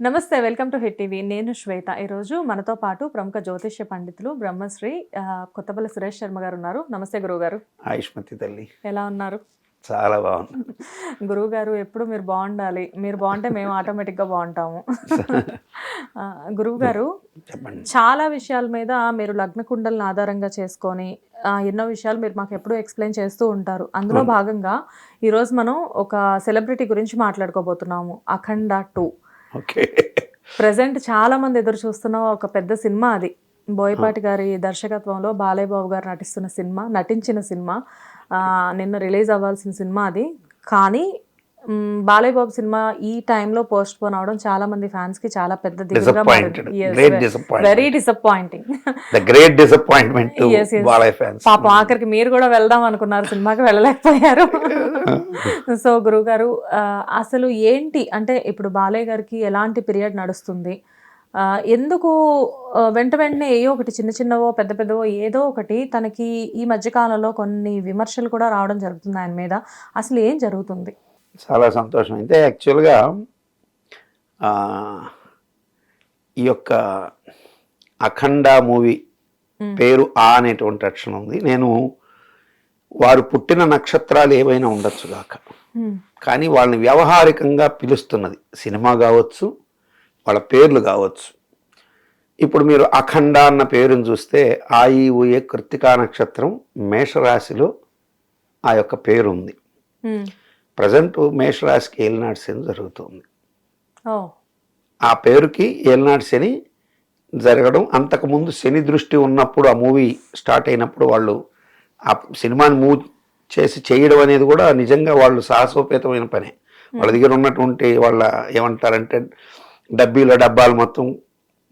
నమస్తే welcome to hit TV. నేను శ్వేత. ఈరోజు మనతో పాటు ప్రముఖ జ్యోతిష్య పండితులు బ్రహ్మశ్రీ కొత్తపల్లి సురేష్ శర్మ గారు ఉన్నారు. నమస్తే గురువు గారు ఆయుష్మతి తల్లి. ఎలా ఉన్నారు? చాలా బాగుంది గురువు గారు ఎప్పుడు మీరు బాగుండాలి? మీరు బాగుంటే మేము ఆటోమేటిక్గా బాగుంటాము. గురువు గారు చాలా విషయాల మీద మీరు లగ్న కుండలను ఆధారంగా చేసుకొని ఎన్నో విషయాలు మీరు మాకు ఎప్పుడూ ఎక్స్ప్లెయిన్ చేస్తూ ఉంటారు. అందులో భాగంగా ఈరోజు మనం ఒక సెలబ్రిటీ గురించి మాట్లాడుకోబోతున్నాము. అఖండ టూ. ఓకే. ప్రజెంట్ చాలా మంది ఎదురు చూస్తున్న ఒక పెద్ద సినిమా అది. బోయపాటి గారి దర్శకత్వంలో బాలయ్య బాబు గారు నటిస్తున్న సినిమా నటించిన సినిమా. నిన్న రిలీజ్ అవ్వాల్సిన సినిమా అది. కానీ బాలయ్య బాబు సినిమా ఈ టైంలో పోస్ట్ పోన్ అవడం చాలా మంది ఫ్యాన్స్కి చాలా పెద్ద. వెరీ డిసప్పాయింటింగ్ గ్రేట్ డిసప్పాయింట్మెంట్ పాపం ఆఖరికి మీరు కూడా వెళ్దాం అనుకున్నారు సినిమాకి వెళ్ళలేకపోయారు. సో గురుగారు ఆ, అసలు ఏంటి? అంటే ఇప్పుడు బాలయ్య గారికి ఎలాంటి పీరియడ్ నడుస్తుంది? ఎందుకు వెంట వెంటనే ఏయో ఒకటి చిన్న చిన్నవో పెద్ద పెద్దవో ఏదో ఒకటి తనకి ఈ మధ్య కాలంలో కొన్ని విమర్శలు కూడా రావడం జరుగుతుంది ఆయన మీద. అసలు ఏం జరుగుతుంది? చాలా సంతోషం అయితే యాక్చువల్గా ఈ యొక్క అఖండ మూవీ. పేరు ఆ అనేటువంటి అక్షరం ఉంది నేను వారు పుట్టిన నక్షత్రాలు ఏవైనా ఉండొచ్చు గాక హ్మ్. కానీ వాళ్ళని వ్యవహారికంగా పిలుస్తున్నది సినిమా కావచ్చు వాళ్ళ పేర్లు కావచ్చు ఇప్పుడు మీరు అఖండ అన్న పేరుని చూస్తే ఆయి ఊయే కృత్తికా నక్షత్రం మేషరాశిలో ఆ యొక్క పేరు ఉంది. ప్రజెంట్ మేషరాశికి ఏలినాడు శని జరుగుతుంది. ఆ పేరుకి ఏలినాడు శని జరగడం అంతకుముందు శని దృష్టి ఉన్నప్పుడు ఆ మూవీ స్టార్ట్ అయినప్పుడు వాళ్ళు ఆ సినిమాని మూవ్ చేసి చేయడం అనేది కూడా నిజంగా వాళ్ళు సాహసోపేతమైన పనే. వాళ్ళ దగ్గర ఉన్నటువంటి వాళ్ళ ఏమంటారంటే డబ్బీల డబ్బాలు మొత్తం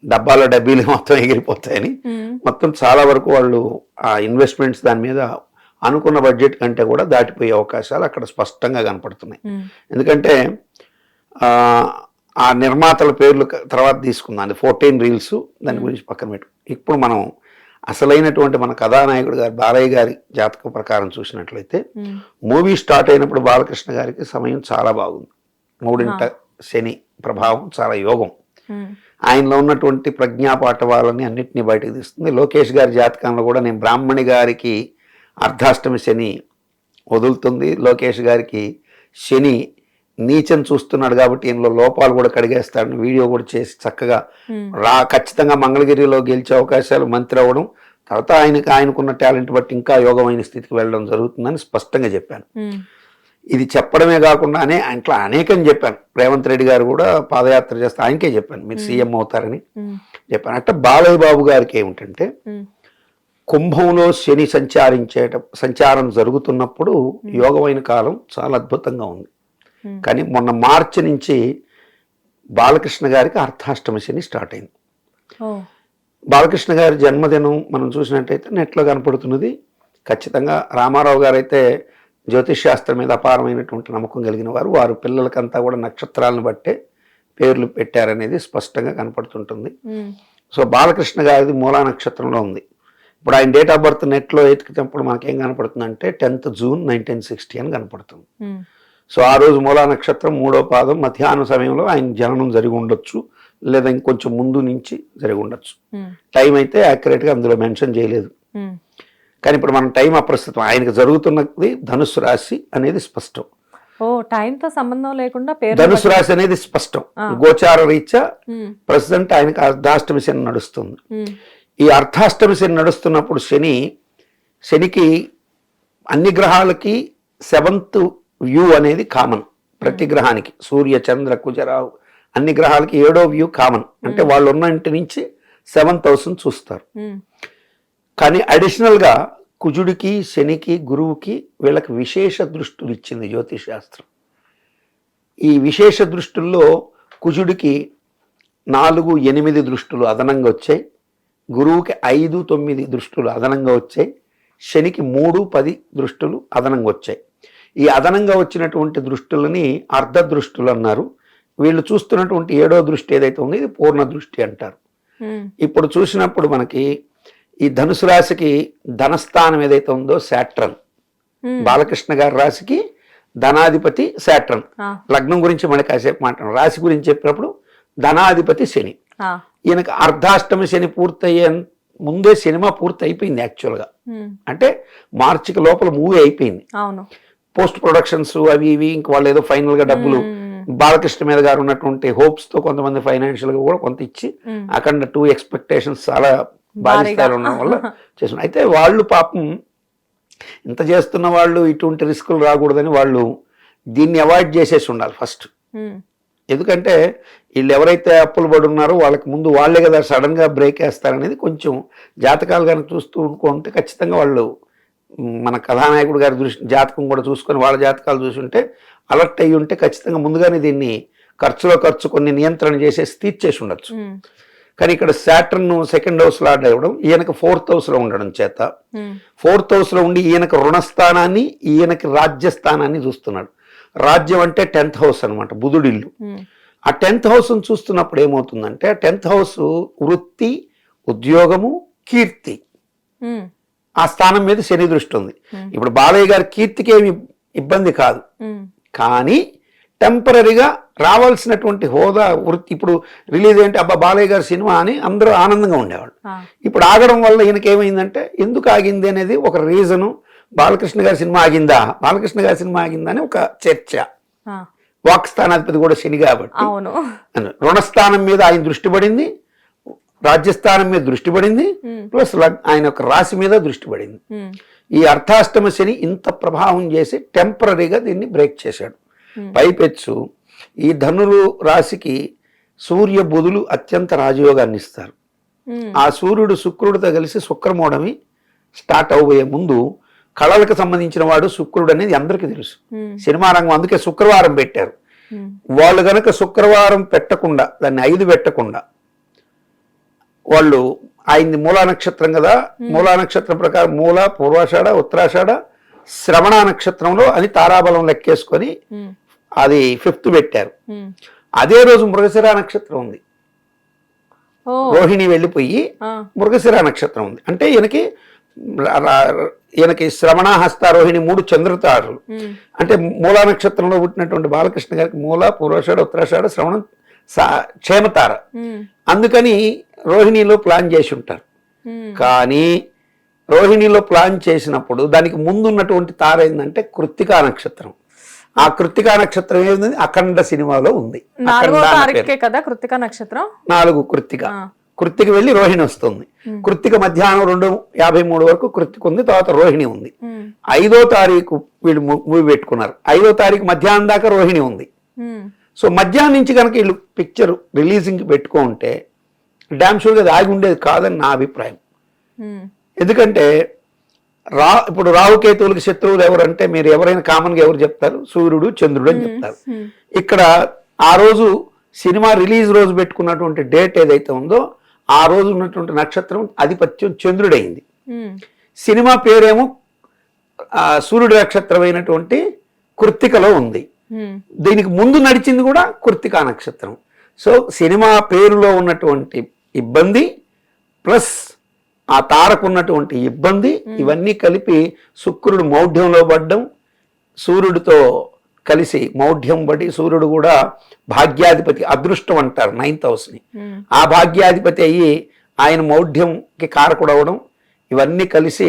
డబ్బాల డబ్బీలు మొత్తం ఎగిరిపోతాయని. మొత్తం చాలా వరకు వాళ్ళు ఆ ఇన్వెస్ట్మెంట్స్ దాని మీద అనుకున్న బడ్జెట్ కంటే కూడా దాటిపోయే అవకాశాలు అక్కడ స్పష్టంగా కనపడుతున్నాయి. ఎందుకంటే ఆ, నిర్మాతల పేర్లు తర్వాత తీసుకుందాం. అది ఫోర్టీన్ రీల్స్ దాని గురించి పక్కన పెట్టు. ఇప్పుడు మనం అసలైనటువంటి మన కథానాయకుడు గారి బాలయ్య గారి జాతక ప్రకారం చూసినట్లయితే. మూవీ స్టార్ట్ అయినప్పుడు బాలకృష్ణ గారికి సమయం చాలా బాగుంది. మూడింట శని ప్రభావం చాలా యోగం. ఆయనలో ఉన్నటువంటి ప్రజ్ఞాపాఠవాలని అన్నింటినీ బయటకు తీస్తుంది. లోకేష్ గారి జాతకంలో కూడా నేను బ్రాహ్మణి గారికి అర్ధాష్టమి శని వదులుతుంది లోకేష్ గారికి శని నీచం చూస్తున్నాడు కాబట్టి ఈయనలో లోపాలు కూడా కడిగేస్తాడని వీడియో కూడా చేసి చక్కగా. రా ఖచ్చితంగా మంగళగిరిలో గెలిచే అవకాశాలు మంత్రి అవ్వడం తర్వాత ఆయనకి ఆయనకున్న టాలెంట్ బట్టి ఇంకా యోగమైన స్థితికి వెళ్ళడం జరుగుతుందని స్పష్టంగా చెప్పాను. ఇది చెప్పడమే కాకుండానే ఇట్లా అనేకం చెప్పాను రేవంత్ రెడ్డి గారు కూడా పాదయాత్ర చేస్తే ఆయనకే చెప్పాను మీరు సీఎం అవుతారని. చెప్పాను అంటే బాలయ్య బాబు గారికి ఏమిటంటే. కుంభంలో శని సంచారించేట సంచారం జరుగుతున్నప్పుడు యోగమైన కాలం చాలా అద్భుతంగా ఉంది. కానీ మొన్న మార్చి నుంచి బాలకృష్ణ గారికి అర్ధాష్టమి శని స్టార్ట్ అయింది. బాలకృష్ణ గారి జన్మదినం మనం చూసినట్టయితే నెట్లో కనపడుతున్నది. ఖచ్చితంగా రామారావు గారు అయితే జ్యోతిష్ శాస్త్రం మీద అపారమైనటువంటి నమ్మకం కలిగిన వారు. వారు పిల్లలకంతా కూడా నక్షత్రాలను బట్టే పేర్లు పెట్టారనేది స్పష్టంగా కనపడుతుంటుంది. సో బాలకృష్ణ గారిది మూలా నక్షత్రంలో ఉంది. ఇప్పుడు ఆయన డేట్ ఆఫ్ బర్త్ నెట్లో ఎతికినప్పుడు మనకేం కనపడుతుందంటే టెన్త్ జూన్ నైన్టీన్ సిక్స్టీ అని కనపడుతుంది హ్మ్. సో ఆ రోజు మూలా నక్షత్రం మూడో పాదం మధ్యాహ్నం సమయంలో ఆయన జననం జరిగి ఉండొచ్చు లేదా ఇంకొంచెం ముందు నుంచి జరిగి ఉండొచ్చు. టైం అయితే యాక్యురేట్గా అందులో మెన్షన్ చేయలేదు హ్మ్. కానీ ఇప్పుడు మన టైం అప్రస్తుతం ఆయనకు జరుగుతున్నది ధనుసు రాశి అనేది స్పష్టం ఓ టైంతో సంబంధం లేకుండా ధనుసు రాశి అనేది స్పష్టం. గోచార రీత్యా. ప్రస్తుతం ఆయనకు అర్ధాష్టమి శని నడుస్తుంది. ఈ అర్ధాష్టమి శని నడుస్తున్నప్పుడు శని శనికి అన్ని గ్రహాలకి సెవెంత్ వ్యూ అనేది కామన్ ప్రతి గ్రహానికి సూర్య చంద్ర కుజరావు అన్ని గ్రహాలకి ఏడో వ్యూ కామన్ అంటే వాళ్ళు ఉన్న ఇంటి నుంచి సెవెంత్ హౌస్ని చూస్తారు. కానీ అడిషనల్గా కుజుడికి శనికి గురువుకి వీళ్ళకి విశేష దృష్టులు ఇచ్చింది జ్యోతిష్ శాస్త్రం. ఈ విశేష దృష్టుల్లో కుజుడికి నాలుగు ఎనిమిది దృష్టులు అదనంగా వచ్చాయి. గురువుకి ఐదు తొమ్మిది దృష్టులు అదనంగా వచ్చాయి. శనికి మూడు పది దృష్టులు అదనంగా వచ్చాయి. ఈ అదనంగా వచ్చినటువంటి దృష్టులని అర్ధ దృష్టులు అన్నారు. వీళ్ళు చూస్తున్నటువంటి ఏడో దృష్టి ఏదైతే ఉందో ఇది పూర్ణ దృష్టి అంటారు. ఇప్పుడు చూసినప్పుడు మనకి ఈ ధనుసు రాశికి ధనస్థానం ఏదైతే ఉందో శాట్రన్. బాలకృష్ణ గారి రాశికి ధనాధిపతి శాట్రన్. లగ్నం గురించి మనకి కాసేపు మాట్లాడు రాశి గురించి చెప్పినప్పుడు ధనాధిపతి శని. ఈయనకి అర్ధాష్టమి శని పూర్తయ్యే ముందే సినిమా పూర్తి అయిపోయింది యాక్చువల్గా అంటే మార్చికి లోపల మూవీ అయిపోయింది. పోస్ట్ ప్రొడక్షన్స్ అవి ఇవి ఇంక వాళ్ళు ఏదో ఫైనల్గా డబ్బులు బాలకృష్ణ మీద గారు ఉన్నటువంటి హోప్స్తో కొంతమంది ఫైనాన్షియల్గా కూడా కొంత ఇచ్చి అక్కడ టూ ఎక్స్పెక్టేషన్స్ చాలా భారీ. స్థాయిలో ఉండడం వల్ల చేస్తున్నారు. అయితే వాళ్ళు పాపం ఇంత చేస్తున్న వాళ్ళు ఇటువంటి రిస్కులు రాకూడదని వాళ్ళు దీన్ని అవాయిడ్ చేసేసి ఉండాలి ఫస్ట్. ఎందుకంటే వీళ్ళు ఎవరైతే అప్పులు పడి ఉన్నారో వాళ్ళకి ముందు వాళ్ళే కదా సడన్గా బ్రేక్ వేస్తారనేది కొంచెం జాతకాలు కనుక చూస్తూ ఉంటే ఖచ్చితంగా వాళ్ళు మన కథానాయకుడు గారి దృష్టి జాతకం కూడా చూసుకొని వాళ్ళ జాతకాలు చూసుంటే అలర్ట్ అయ్యి ఉంటే ఖచ్చితంగా ముందుగానే దీన్ని ఖర్చులో ఖర్చు కొన్ని నియంత్రణ చేసేసి తీర్చేసి ఉండొచ్చు. కానీ ఇక్కడ శాటర్న్ సెకండ్ హౌస్లో అవ్వడం ఈయనకు ఫోర్త్ హౌస్లో ఉండడం చేత ఫోర్త్ హౌస్లో ఉండి ఈయనకు రుణస్థానాన్ని ఈయనకి రాజ్యస్థానాన్ని చూస్తున్నాడు. రాజ్యం అంటే టెన్త్ హౌస్ అన్నమాట బుధుడిల్లు. ఆ టెన్త్ హౌస్ చూస్తున్నప్పుడు ఏమవుతుందంటే టెన్త్ హౌస్ వృత్తి ఉద్యోగము కీర్తి. ఆ స్థానం మీద శని దృష్టి ఉంది. ఇప్పుడు బాలయ్య గారి కీర్తికి ఏమి ఇబ్బంది కాదు. కానీ టెంపరీగా రావాల్సినటువంటి హోదా వృత్తి ఇప్పుడు రిలీజ్ ఏంటి అబ్బా బాలయ్య గారి సినిమా అని అందరూ ఆనందంగా ఉండేవాళ్ళు. ఇప్పుడు ఆగడం వల్ల ఈయనకి ఏమైందంటే ఎందుకు ఆగింది అనేది ఒక రీజను బాలకృష్ణ గారి సినిమా ఆగిందా బాలకృష్ణ గారి సినిమా ఆగిందా అని ఒక చర్చ. ఆ, వాక్ స్థానాధిపతి కూడా శని కాబట్టి. అవును. రుణస్థానం మీద ఆయన దృష్టి పడింది రాజ్యస్థానం మీద దృష్టి పడింది ప్లస్ ఆయన యొక్క రాశి మీద దృష్టి పడింది. ఈ అర్థాష్టమ శని ఇంత ప్రభావం చేసి టెంపరీగా దీన్ని బ్రేక్ చేశాడు. పైపెచ్చు ఈ ధనురు రాశికి సూర్య బుధులు అత్యంత రాజయోగాన్ని ఇస్తారు. ఆ సూర్యుడు శుక్రుడితో కలిసి శుక్రమూఢమి స్టార్ట్ అవబోయే ముందు కళలకు సంబంధించిన వాడు శుక్రుడు అనేది అందరికీ తెలుసు. సినిమా రంగం అందుకే శుక్రవారం పెట్టారు. వాళ్ళు గనక శుక్రవారం పెట్టకుండా దాన్ని ఐదు పెట్టకుండా వాళ్ళు ఆయన్ని మూలా నక్షత్రం కదా మూలా నక్షత్రం ప్రకారం మూల పూర్వాషాఢ ఉత్తరాషాఢ శ్రవణ నక్షత్రంలో అని తారాబలం లెక్కేసుకొని అది ఫిఫ్త్ పెట్టారు. అదే రోజు మృగశిర నక్షత్రం ఉంది. రోహిణి వెళ్ళిపోయి మృగశిర నక్షత్రం ఉంది. అంటే ఈయనకి ఈయనకి శ్రవణ హస్త రోహిణి మూడు చంద్రతారులు. అంటే మూలా నక్షత్రంలో పుట్టినటువంటి బాలకృష్ణ గారికి మూల పూర్వాషాఢ ఉత్తరాషాఢ శ్రవణం క్షేమతార. అందుకని రోహిణిలో ప్లాన్ చేసి ఉంటారు. కానీ రోహిణిలో ప్లాన్ చేసినప్పుడు దానికి ముందున్నటువంటి తార ఏంటంటే కృత్తికా నక్షత్రం. ఆ కృత్తికా నక్షత్రం ఏముంది? అఖండ సినిమాలో ఉంది. కదా కృతిక నక్షత్రం? నాలుగు కృత్తిక. కృత్తిక వెళ్ళి రోహిణి వస్తుంది. కృత్తిక మధ్యాహ్నం రెండు యాభై మూడు వరకు కృత్తిక ఉంది తర్వాత రోహిణి ఉంది. ఐదో తారీఖు వీళ్ళు మూవీ పెట్టుకున్నారు. ఐదో తారీఖు మధ్యాహ్నం దాకా రోహిణి ఉంది. సో మధ్యాహ్నం నుంచి కనుక వీళ్ళు పిక్చర్ రిలీజింగ్ పెట్టుకుంటే డ్యామ్ షూర్గా అది ఆగి ఉండేది కాదని నా అభిప్రాయం. ఎందుకంటే రా ఇప్పుడు రాహుకేతువులకి శత్రువులు ఎవరంటే మీరు ఎవరైనా కామన్గా ఎవరు చెప్తారు? సూర్యుడు చంద్రుడు అని చెప్తారు. ఇక్కడ ఆ రోజు సినిమా రిలీజ్ రోజు పెట్టుకున్నటువంటి డేట్ ఏదైతే ఉందో ఆ రోజు ఉన్నటువంటి నక్షత్రం ఆధిపత్యం చంద్రుడైంది. సినిమా పేరేమో సూర్యుడి నక్షత్రమైనటువంటి కృత్తికలో ఉంది. దీనికి ముందు నడిచింది కూడా కృత్తికా నక్షత్రం. సో సినిమా పేరులో ఉన్నటువంటి ఇబ్బంది ప్లస్ ఆ తారకు ఉన్నటువంటి ఇబ్బంది ఇవన్నీ కలిపి శుక్రుడు మౌఢ్యంలో పడ్డం సూర్యుడితో కలిసి మౌఢ్యం పడి సూర్యుడు కూడా భాగ్యాధిపతి అదృష్టం అంటారు నైన్త్ హౌస్ని ఉమ్, ఆ భాగ్యాధిపతి అయ్యి ఆయన మౌఢ్యంకి కారకుడు అవడం ఇవన్నీ కలిసి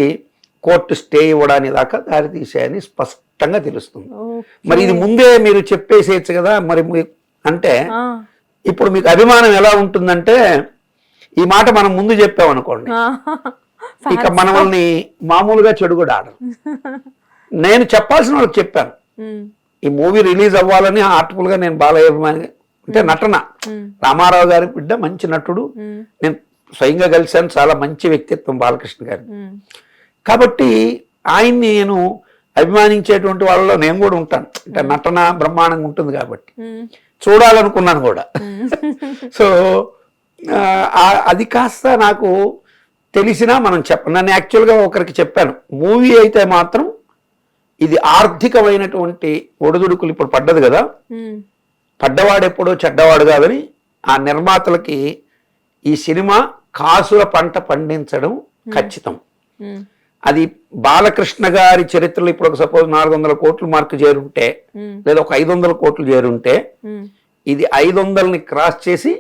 కోర్టు స్టే ఇవ్వడానికి దాకా దారి తీసాయని స్పష్టంగా తెలుస్తుంది. మరి ఇది ముందే మీరు చెప్పేసేయచ్చు కదా మరి అంటే ఇప్పుడు మీకు అభిమానం ఎలా ఉంటుందంటే ఈ మాట మనం ముందు చెప్పామనుకోండి. ఇక మనల్ని మామూలుగా చెడు కూడా ఆడరు. నేను చెప్పాల్సిన వాళ్ళకి చెప్పాను. ఉమ్, ఈ మూవీ రిలీజ్ అవ్వాలని ఆర్టిఫుల్గా నేను బాలయ్య అభిమాని అంటే నటన. రామారావు గారి బిడ్డ మంచి నటుడు. నేను స్వయంగా కలిశాను చాలా మంచి వ్యక్తిత్వం బాలకృష్ణ గారి. కాబట్టి ఆయన్ని నేను అభిమానించేటువంటి వాళ్ళలో నేను కూడా ఉంటాను. అంటే నటన బ్రహ్మాండంగా ఉంటుంది కాబట్టి. చూడాలనుకున్నాను కూడా. సో అది కాస్త నాకు తెలిసినా మనం చెప్ప నన్ను యాక్చువల్గా ఒకరికి చెప్పాను. మూవీ అయితే మాత్రం ఇది ఆర్థికమైనటువంటి ఒడిదుడుకులు ఇప్పుడు పడ్డది కదా. పడ్డవాడు ఎప్పుడో చెడ్డవాడు కాదని ఆ నిర్మాతలకి ఈ సినిమా కాసుల పంట పండించడం ఖచ్చితం. అది బాలకృష్ణ గారి చరిత్రలో ఇప్పుడు ఒక సపోజ్ నాలుగు వందల కోట్లు మార్కు చేరుంటే లేదా ఒక ఐదు వందల కోట్లు చేరుంటే ఇది ఐదు వందలని క్రాస్ చేసి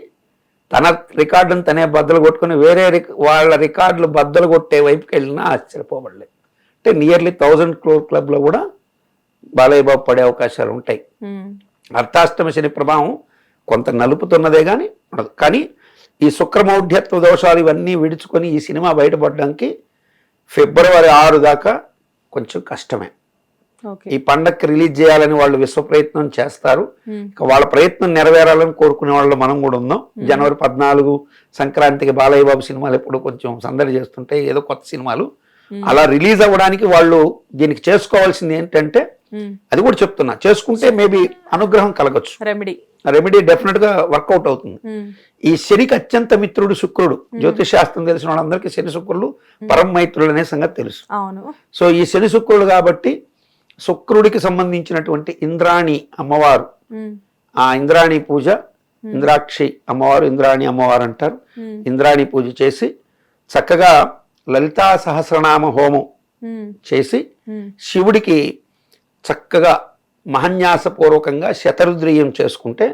తన రికార్డును తనే బద్దలు కొట్టుకొని వేరే వాళ్ళ రికార్డులు బద్దలు కొట్టే వైపుకి వెళ్ళినా ఆశ్చర్యపోబడలేదు. అంటే నియర్లీ థౌజండ్ క్రోర్ క్లబ్లో కూడా బాలయ్య బాబు పడే అవకాశాలు ఉంటాయి. అర్థాష్టమ శని ప్రభావం కొంత నలుపుతున్నదే కానీ ఉండదు. కానీ ఈ శుక్రమౌఢ్యత్వ దోషాలు ఇవన్నీ విడుచుకొని ఈ సినిమా బయటపడడానికి ఫిబ్రవరి ఆరు దాకా కొంచెం కష్టమే. ఓకే. ఈ పండక్కి రిలీజ్ చేయాలని వాళ్ళు విశ్వ ప్రయత్నం చేస్తారు వాళ్ళ ప్రయత్నం నెరవేరాలని కోరుకునే వాళ్ళు మనం కూడా ఉందాం. జనవరి పద్నాలుగు సంక్రాంతికి బాలయ్య బాబు సినిమాలు ఎప్పుడు కొంచెం సందడి చేస్తుంటే ఏదో కొత్త సినిమాలు అలా రిలీజ్ అవ్వడానికి వాళ్ళు దీనికి చేసుకోవాల్సింది ఏంటంటే అది కూడా చెప్తున్నా చేసుకుంటే మేబీ అనుగ్రహం కలగచ్చు. రెమెడీ రెమెడీ డెఫినెట్గా వర్కౌట్ అవుతుంది. ఈ శనికి అత్యంత మిత్రుడు శుక్రుడు జ్యోతిష్ శాస్త్రం తెలిసిన వాళ్ళందరికీ శని శుక్రులు పరమ మైత్రులు అనే సంగతి తెలుసు. సో ఈ శని శుక్రుడు కాబట్టి శుక్రుడికి సంబంధించినటువంటి ఇంద్రాణి అమ్మవారు. ఆ ఇంద్రాణి పూజ ఇంద్రాక్షి అమ్మవారు ఇంద్రాణి అమ్మవారు అంటారు. ఇంద్రాణి పూజ చేసి చక్కగా లలితా సహస్రనామ హోమం చేసి శివుడికి చక్కగా మహన్యాసపూర్వకంగా శతరుద్రీయం చేసుకుంటే.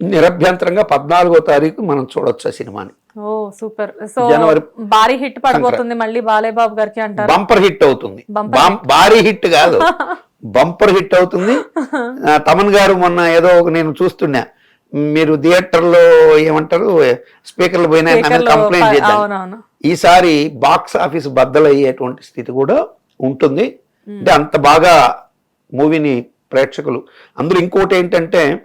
నిరభ్యంతరంగా పద్నాలుగో తారీఖు మనం చూడొచ్చు ఆ సినిమాని. ఓ సూపర్. సో జనవరి భారీ హిట్ పడిపోతుంది మళ్ళీ బాలయ్య బాబు గారికి అంటారు? బంపర్ హిట్ అవుతుంది. భారీ హిట్ కాదు. బంపర్ హిట్ అవుతుంది. తమన్ గారు మొన్న ఏదో ఒక నేను చూస్తున్నా. మీరు థియేటర్లో ఏమంటారు? స్పీకర్లు పోయినా కంప్లైంట్ చేద్దాం ఈసారి బాక్స్ ఆఫీస్ బద్దలయ్యేటువంటి స్థితి కూడా ఉంటుంది. అంటే అంత బాగా మూవీని ప్రేక్షకులు. అందులో ఇంకోటి ఏంటంటే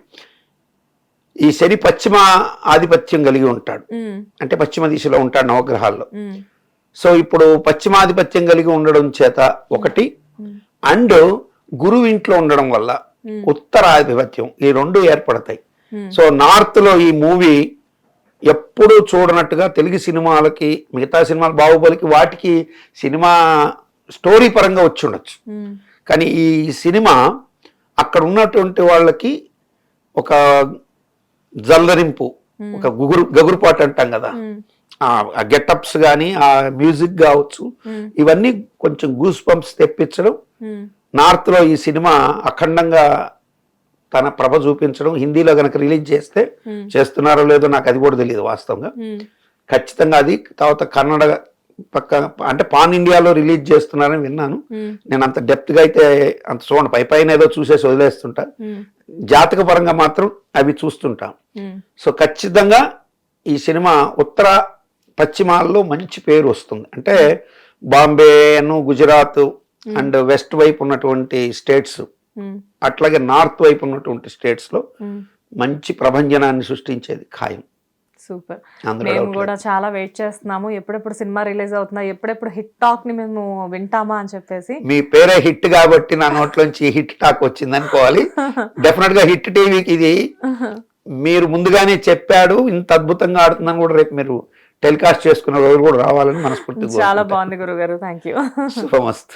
ఈ శని పశ్చిమ ఆధిపత్యం కలిగి ఉంటాడు. అంటే పశ్చిమ దిశలో ఉంటాడు నవగ్రహాల్లో. సో ఇప్పుడు పశ్చిమాధిపత్యం కలిగి ఉండడం చేత ఒకటి అండ్ గురువు ఇంట్లో ఉండడం వల్ల. ఉత్తరాధిపత్యం ఈ రెండు ఏర్పడతాయి. సో నార్త్లో ఈ మూవీ ఎప్పుడూ చూడనట్టుగా తెలుగు సినిమాలకి మిగతా సినిమాలు బాహుబలికి వాటికి సినిమా స్టోరీ పరంగా వచ్చి ఉండొచ్చు. కానీ ఈ సినిమా అక్కడ ఉన్నటువంటి వాళ్ళకి ఒక జల్లరింపు ఒక గుగురు గగురుపాటు అంటాం కదా. ఆ గెటప్స్ కానీ ఆ మ్యూజిక్ కావచ్చు ఇవన్నీ కొంచెం గూస్ పంప్స్ తెప్పించడం ఉమ్, నార్త్లో ఈ సినిమా అఖండంగా తన ప్రభ చూపించడం హిందీలో గనక రిలీజ్ చేస్తే. చేస్తున్నారో లేదో నాకు అది కూడా తెలియదు వాస్తవంగా. ఖచ్చితంగా అది తర్వాత కన్నడ పక్క అంటే పాన్ ఇండియాలో రిలీజ్ చేస్తున్నారని విన్నాను. నేను అంత డెప్త్గా అయితే అంత చూడండి పై పైన ఏదో చూసేసి వదిలేస్తుంటా. జాతక పరంగా మాత్రం అవి చూస్తుంటాం. సో ఖచ్చితంగా ఈ సినిమా ఉత్తర పశ్చిమాల్లో మంచి పేరు వస్తుంది. అంటే బాంబే గుజరాత్ అండ్ వెస్ట్ వైపు ఉన్నటువంటి స్టేట్స్ అట్లాగే నార్త్ వైపు ఉన్నటువంటి స్టేట్స్లో ఉమ్. మంచి ప్రభంజనాన్ని సృష్టించేది ఖాయం. సూపర్ మేము. కూడా చాలా వెయిట్ చేస్తున్నాము. ఎప్పుడెప్పుడు సినిమా రిలీజ్ అవుతుందా ఎప్పుడెప్పుడు హిట్ టాక్ని మేము వింటామా అని చెప్పేసి. మీ పేరే హిట్ కాబట్టి నా నోట్లోంచి హిట్ టాక్ వచ్చింది అనుకోవాలి. డెఫినెట్గా హిట్ టీవీకి ఇది. మీరు ముందుగానే చెప్పాడు ఇంత అద్భుతంగా ఆడుతుందని కూడా రేపు మీరు టెలికాస్ట్ చేసుకున్న రోజు కూడా రావాలని మనస్ఫూర్తిగా చాలా బాగుంది గురుగారు. Thank you Subhamastu.